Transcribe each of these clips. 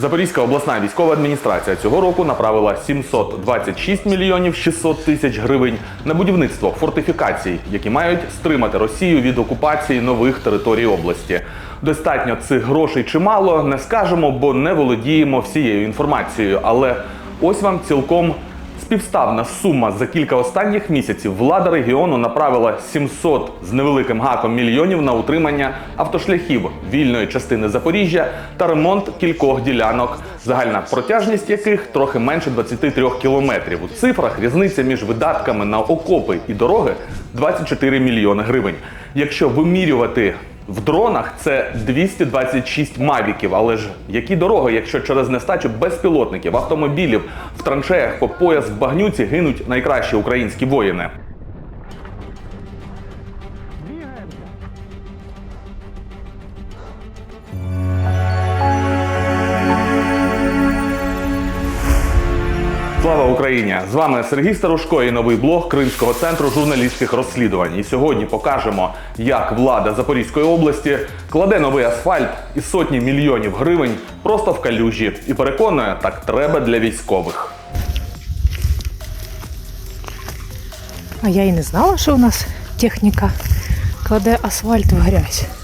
Запорізька обласна військова адміністрація цього року направила 726 мільйонів 600 тисяч гривень на будівництво фортифікацій, які мають стримати Росію від окупації нових територій області. Достатньо цих грошей чимало, не скажемо, бо не володіємо всією інформацією. Але ось вам цілком Співставна сума за кілька останніх місяців влада регіону направила 700 з невеликим гаком мільйонів на утримання автошляхів вільної частини Запоріжжя та ремонт кількох ділянок, загальна протяжність яких трохи менше 23 кілометрів. У цифрах різниця між видатками на окопи і дороги 24 мільйони гривень. Якщо вимірювати в дронах це 226 мавіків. Але ж які дороги, якщо через нестачу безпілотників, автомобілів в траншеях по пояс в багнюці гинуть найкращі українські воїни? Слава Україні! З вами Сергій Старушко і новий блог Кримського центру журналістських розслідувань. І сьогодні покажемо, як влада Запорізької області кладе новий асфальт і сотні мільйонів гривень просто в калюжі і переконує, так треба для військових. А я і не знала, що у нас техніка кладе асфальт в грязь.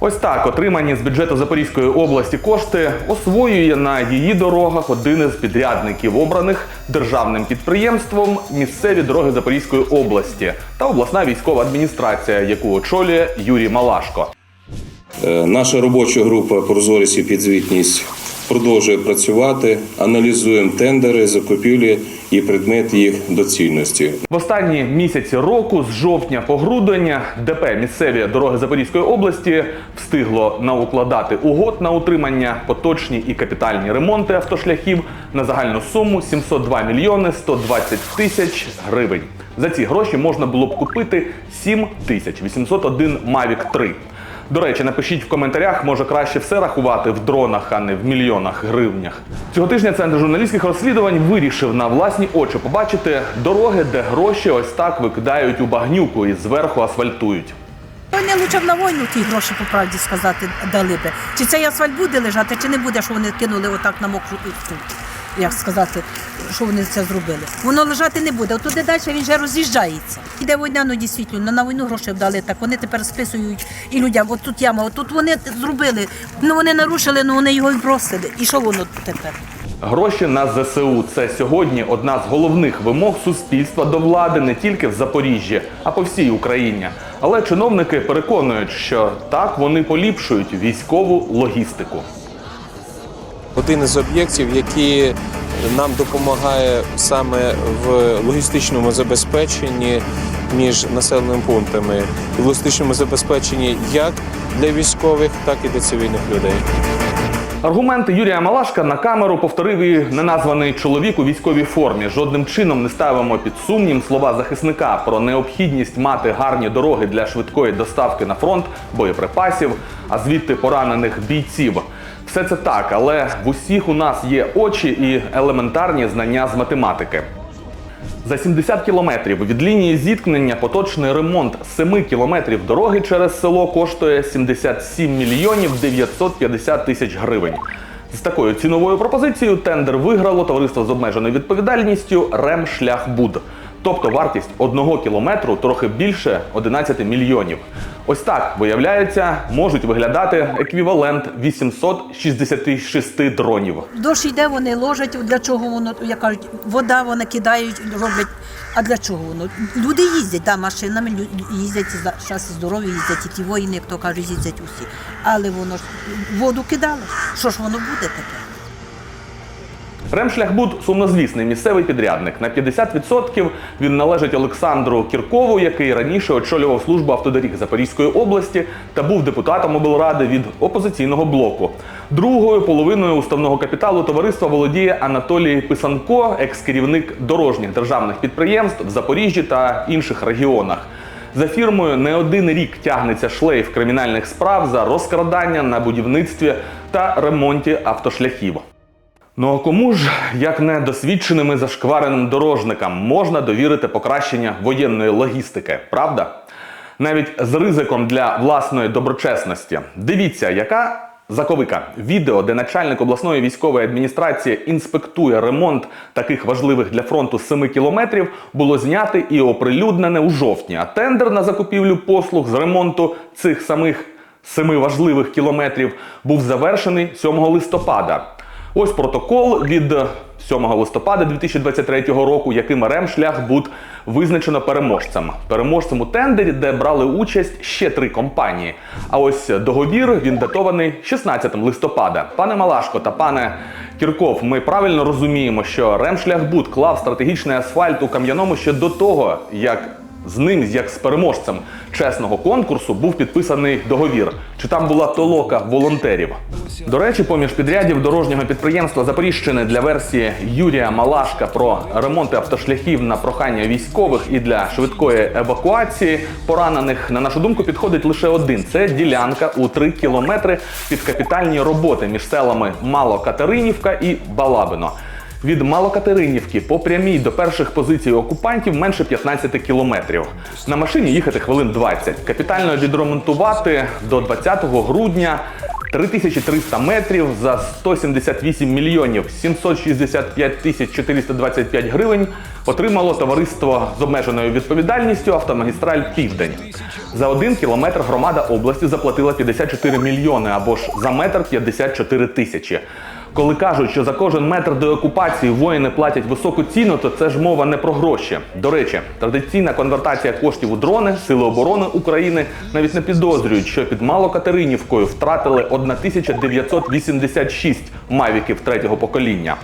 Ось так отримані з бюджету Запорізької області кошти освоює на її дорогах один із підрядників, обраних державним підприємством місцеві дороги Запорізької області та обласна військова адміністрація, яку очолює Юрій Малашко. Е, Наша робоча група Прозорість і підзвітність продовжує працювати, аналізуємо тендери, закупівлі і предмет їх доцільності. В останні місяці року, з жовтня по грудень, ДП місцеві дороги Запорізької області встигло наукладати угод на утримання, поточні і капітальні ремонти автошляхів на загальну суму 702 мільйони 120 тисяч гривень. За ці гроші можна було б купити 7 тисяч 801 Mavic 3. До речі, напишіть в коментарях, може краще все рахувати в дронах, а не в мільйонах гривнях. Цього тижня центр журналістських розслідувань вирішив на власні очі побачити дороги, де гроші ось так викидають у багнюку і зверху асфальтують. Вони лучше б на війну ті гроші, по правді сказати, дали би. Чи цей асфальт буде лежати, чи не буде, що вони кинули отак на мокру. Як сказати, що вони це зробили? Воно лежати не буде. От туди далі він вже роз'їжджається. Іде війна, ну дійсно, ну на війну гроші дали, так вони тепер списують і людям, от тут яма, от тут вони зробили, ну вони нарушили, ну вони його і бросили. І що воно тепер? Гроші на ЗСУ це сьогодні одна з головних вимог суспільства до влади не тільки в Запоріжжі, а по всій Україні. Але чиновники переконують, що так вони поліпшують військову логістику. один із об'єктів, який нам допомагає саме в логістичному забезпеченні між населеними пунктами, в логістичному забезпеченні як для військових, так і для цивільних людей. Аргументи Юрія Малашка на камеру повторив і неназваний чоловік у військовій формі. Жодним чином не ставимо під сумнів слова захисника про необхідність мати гарні дороги для швидкої доставки на фронт боєприпасів, а звідти поранених бійців. Все це так, але в усіх у нас є очі і елементарні знання з математики. За 70 кілометрів від лінії зіткнення поточний ремонт 7 кілометрів дороги через село коштує 77 мільйонів 950 тисяч гривень. З такою ціновою пропозицією тендер виграло товариство з обмеженою відповідальністю Ремшляхбуд. Тобто вартість одного кілометру трохи більше 11 мільйонів. Ось так, виявляється, можуть виглядати еквівалент 866 дронів. Дощ йде, вони ложать, для чого воно, як кажуть, вода вони кидають, роблять. А для чого воно? Люди їздять, да, машинами їздять, зараз здорові їздять, і ті воїни, як то кажуть, їздять усі. Але воно ж воду кидало. Що ж воно буде тепер? Ремшляхбуд сумнозвісний місцевий підрядник. На 50% він належить Олександру Кіркову, який раніше очолював службу автодоріг Запорізької області та був депутатом облради від опозиційного блоку. Другою половиною уставного капіталу товариства володіє Анатолій Писанко, екс-керівник дорожніх державних підприємств в Запоріжжі та інших регіонах. За фірмою не один рік тягнеться шлейф кримінальних справ за розкрадання на будівництві та ремонті автошляхів. Ну а кому ж, як не досвідченим і зашквареним дорожникам, можна довірити покращення воєнної логістики, правда? навіть з ризиком для власної доброчесності. Дивіться, яка Заковика відео, де начальник обласної військової адміністрації інспектує ремонт таких важливих для фронту 7 кілометрів, було знято і оприлюднене у жовтні. А тендер на закупівлю послуг з ремонту цих самих 7 важливих кілометрів був завершений 7 листопада. Ось протокол від 7 листопада 2023 року, яким Ремшлях-Буд визначено переможцем. Переможцем у тендері, де брали участь ще три компанії. А ось договір він датований 16 листопада. Пане Малашко та пане Кірков, ми правильно розуміємо, що Ремшлях-Буд клав стратегічний асфальт у Кам'яному ще до того, як з ним, як з переможцем чесного конкурсу, був підписаний договір. Чи там була толока волонтерів? До речі, поміж підрядів дорожнього підприємства Запоріжщини для версії Юрія Малашка про ремонти автошляхів на прохання військових і для швидкої евакуації поранених, на нашу думку, підходить лише один: це ділянка у 3 кілометри під капітальні роботи між селами Малокатеринівка і Балабино. Від Малокатеринівки по прямій до перших позицій окупантів менше 15 кілометрів. На машині їхати хвилин 20. Капітально відремонтувати до 20 грудня 3300 метрів за 178 мільйонів 765 тисяч 425 гривень отримало товариство з обмеженою відповідальністю Автомагістраль Південь. За один кілометр громада області заплатила 54 мільйони або ж за метр 54 тисячі. Коли кажуть, що за кожен метр деокупації воїни платять високу ціну, то це ж мова не про гроші. До речі, традиційна конвертація коштів у дрони Сили оборони України навіть не підозрюють, що під Малокатеринівкою втратили 1986 мавіків третього покоління.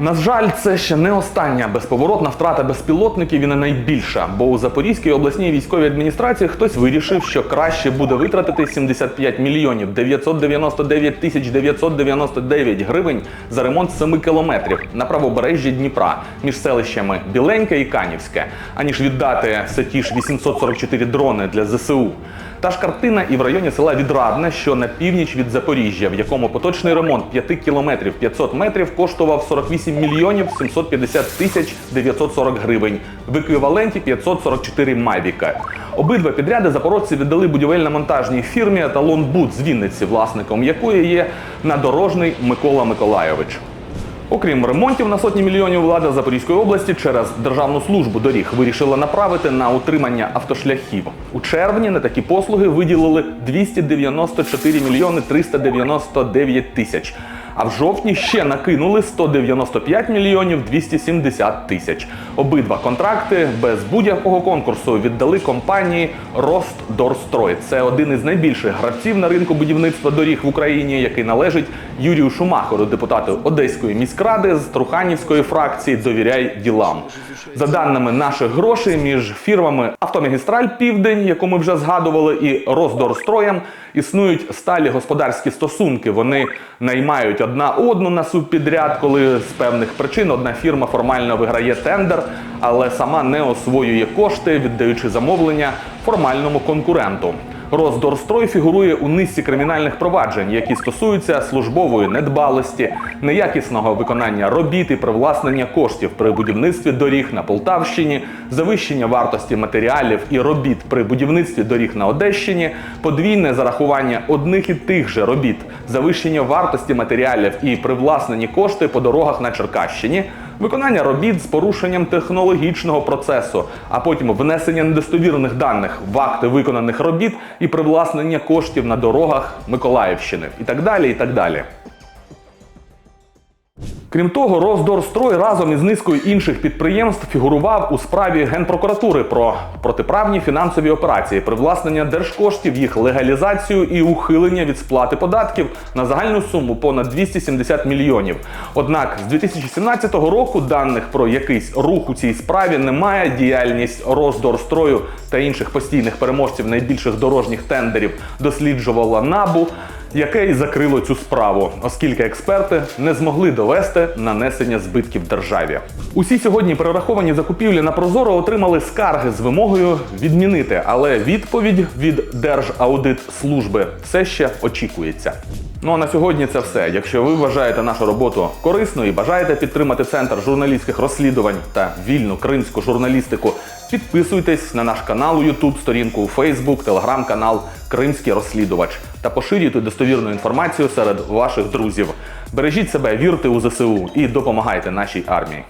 На жаль, це ще не остання безповоротна втрата безпілотників і не найбільша, бо у Запорізькій обласній військовій адміністрації хтось вирішив, що краще буде витратити 75 мільйонів 999 тисяч 999 гривень за ремонт 7 кілометрів на правобережжі Дніпра між селищами Біленьке і Канівське, аніж віддати все ті ж 844 дрони для ЗСУ. Та ж картина і в районі села Відрадне, що на північ від Запоріжжя, в якому поточний ремонт 5 кілометрів 500 метрів коштував 48 мільйонів 750 тисяч 940 гривень, в еквіваленті 544 мавіка. Обидва підряди запорожці віддали будівельно-монтажній фірмі Еталон Буд з Вінниці, власником якої є надорожний Микола Миколайович. Окрім ремонтів на сотні мільйонів влада Запорізької області через державну службу доріг вирішила направити на утримання автошляхів. У червні на такі послуги виділили 294 мільйони 399 тисяч. А в жовтні ще накинули 195 мільйонів 270 тисяч. Обидва контракти без будь-якого конкурсу віддали компанії Ростдорстрой. Це один із найбільших гравців на ринку будівництва доріг в Україні, який належить Юрію Шумахеру, депутату Одеської міськради з Труханівської фракції Довіряй ділам. За даними наших грошей, між фірмами Автомагістраль Південь, яку ми вже згадували, і Росдорстроєм існують сталі господарські стосунки. Вони наймають одна одну на субпідряд, коли з певних причин одна фірма формально виграє тендер, але сама не освоює кошти, віддаючи замовлення формальному конкуренту. Роздорстрой фігурує у низці кримінальних проваджень, які стосуються службової недбалості, неякісного виконання робіт і привласнення коштів при будівництві доріг на Полтавщині, завищення вартості матеріалів і робіт при будівництві доріг на Одещині, подвійне зарахування одних і тих же робіт, завищення вартості матеріалів і привласнені кошти по дорогах на Черкащині. Виконання робіт з порушенням технологічного процесу, а потім внесення недостовірних даних в акти виконаних робіт і привласнення коштів на дорогах Миколаївщини, і так далі. і так далі. Крім того, Роздорстрой разом із низкою інших підприємств фігурував у справі Генпрокуратури про протиправні фінансові операції, привласнення держкоштів, їх легалізацію і ухилення від сплати податків на загальну суму понад 270 мільйонів. Однак з 2017 року даних про якийсь рух у цій справі немає. Діяльність Роздорстрою та інших постійних переможців найбільших дорожніх тендерів досліджувала набу яке і закрило цю справу, оскільки експерти не змогли довести нанесення збитків державі. Усі сьогодні перераховані закупівлі на Прозоро отримали скарги з вимогою відмінити, але відповідь від Держаудитслужби все ще очікується. Ну а на сьогодні це все. Якщо ви вважаєте нашу роботу корисною і бажаєте підтримати центр журналістських розслідувань та вільну кримську журналістику, підписуйтесь на наш канал у YouTube, сторінку у Facebook, телеграм-канал Кримський розслідувач та поширюйте достовірну інформацію серед ваших друзів. Бережіть себе, вірте у ЗСУ і допомагайте нашій армії.